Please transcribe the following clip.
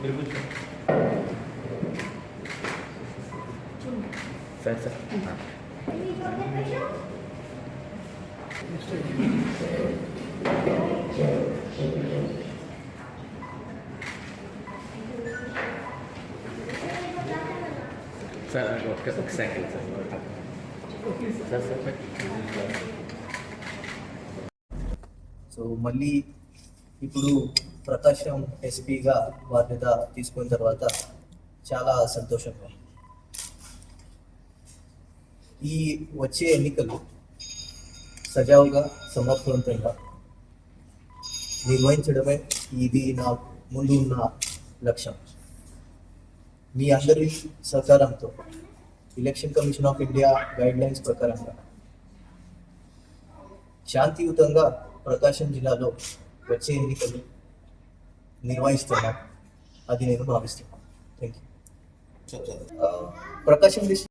మీరు కూర్చో sir sir sir ఒక ఒక second sir sir sir so మళ్ళీ ఇప్పుడు ప్రకాశం ఎస్పీగా బాధ్యత తీసుకున్న తర్వాత చాలా సంతోషంగా ఈ వచ్చే ఎన్నికలు సజావుగా సమర్థవంతంగా నిర్వహించడమే ఇది నా ముందు ఉన్న లక్ష్యం. మీ అందరి సహకారంతో election commission of India guide lines ప్రకారంగా శాంతియుతంగా ప్రకాశం జిల్లాలో వచ్చే ఎన్నికలు నిర్వహిస్తున్నాం. అది నేను భావిస్తున్నాను thank you uh, Prakasam district